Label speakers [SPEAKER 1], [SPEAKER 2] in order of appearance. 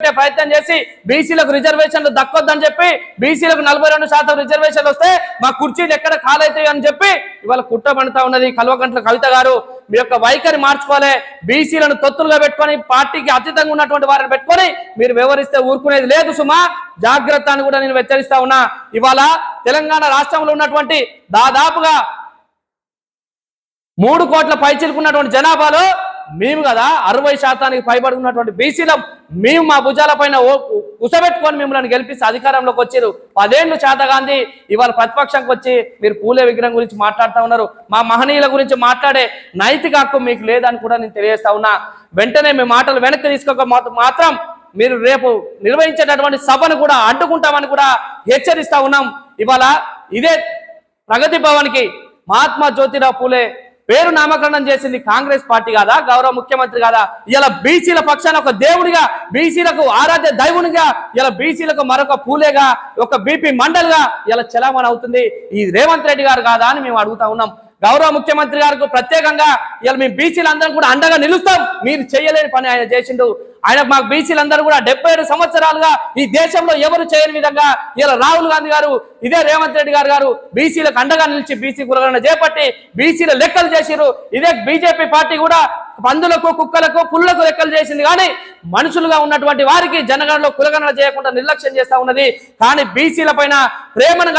[SPEAKER 1] పెట్టే ప్రయత్నం చేసి బీసీలకు రిజర్వేషన్లు దక్కొద్దని చెప్పి బీసీలకు నలభై రెండు శాతం రిజర్వేషన్లు వస్తే మా కుర్చీలు ఎక్కడ ఖాళైతాయి అని చెప్పి ఇవాళ కుట్రపడతా ఉన్నది కల్వకంట్ల కవిత గారు. మీ యొక్క వైఖరి మార్చుకోవాలి. బీసీలను తొత్తులుగా పెట్టుకొని పార్టీకి అతీతంగా ఉన్నటువంటి వారిని పెట్టుకొని మీరు వివరిస్తే ఊరుకునేది లేదు సుమా. జాగ్రత్త అని కూడా నేను హెచ్చరిస్తా ఉన్నా. ఇవాళ తెలంగాణ రాష్ట్రంలో ఉన్నటువంటి దాదాపుగా మూడు కోట్ల పైచిలుకున్నటువంటి జనాభాలో మేము కదా అరవై శాతానికి పైబడుకున్నటువంటి బీసీలం. మేము మా భుజాల పైన కుసబెట్టుకొని మిమ్మల్ని గెలిపిస్తే అధికారంలోకి వచ్చారు. పదేళ్ళు చేతగాంధీ ఇవాళ ప్రతిపక్షంకి వచ్చి మీరు పూలే విగ్రహం గురించి మాట్లాడుతూ ఉన్నారు. మా మహనీయుల గురించి మాట్లాడే నైతిక హక్కు మీకు లేదని కూడా నేను తెలియజేస్తా ఉన్నా. వెంటనే మీ మాటలు వెనక్కి తీసుకోక మాత్రం మీరు రేపు నిర్వహించేటటువంటి సభను కూడా అడ్డుకుంటామని కూడా హెచ్చరిస్తా ఉన్నాం. ఇవాళ ఇదే ప్రగతి భవన్కి మహాత్మా జ్యోతిరావు పూలే పేరు నామకరణం చేసింది కాంగ్రెస్ పార్టీ కాదా గౌరవ ముఖ్యమంత్రి కాదా? ఇలా బీసీల పక్షాన ఒక దేవుడిగా బీసీలకు ఆరాధ్య దైవునిగా ఇలా బీసీలకు మరొక పూలేగా ఒక బీపీ మండల్గా ఇలా చలామణి అవుతుంది. ఈ రేవంత్ రెడ్డి గారు కాదా అని మేము అడుగుతా ఉన్నాం. గౌరవ ముఖ్యమంత్రి గారికి ప్రత్యేకంగా ఇలా మేము బీసీలందరం కూడా అండగా నిలుస్తాం. మీరు చేయలేని పని ఆయన చేసిండు. ఆయన మాకు బీసీలందరూ కూడా డెబ్బై ఏడు సంవత్సరాలుగా ఈ దేశంలో ఎవరు చేయని విధంగా ఇలా రాహుల్ గాంధీ గారు ఇదే రేవంత్ రెడ్డి గారు గారు బీసీలకు అండగా నిలిచి బీసీ కులగణన చేపట్టి బీసీల లెక్కలు చేసిరు ఇదే బీజేపీ పార్టీ కూడా పందులకు కుక్కలకు పుల్లకు లెక్కలు చేసింది. కానీ మనుషులుగా ఉన్నటువంటి వారికి జనగణలో కులగణన చేయకుండా నిర్లక్ష్యం చేస్తా ఉన్నది. కానీ బీసీల పైన ప్రేమను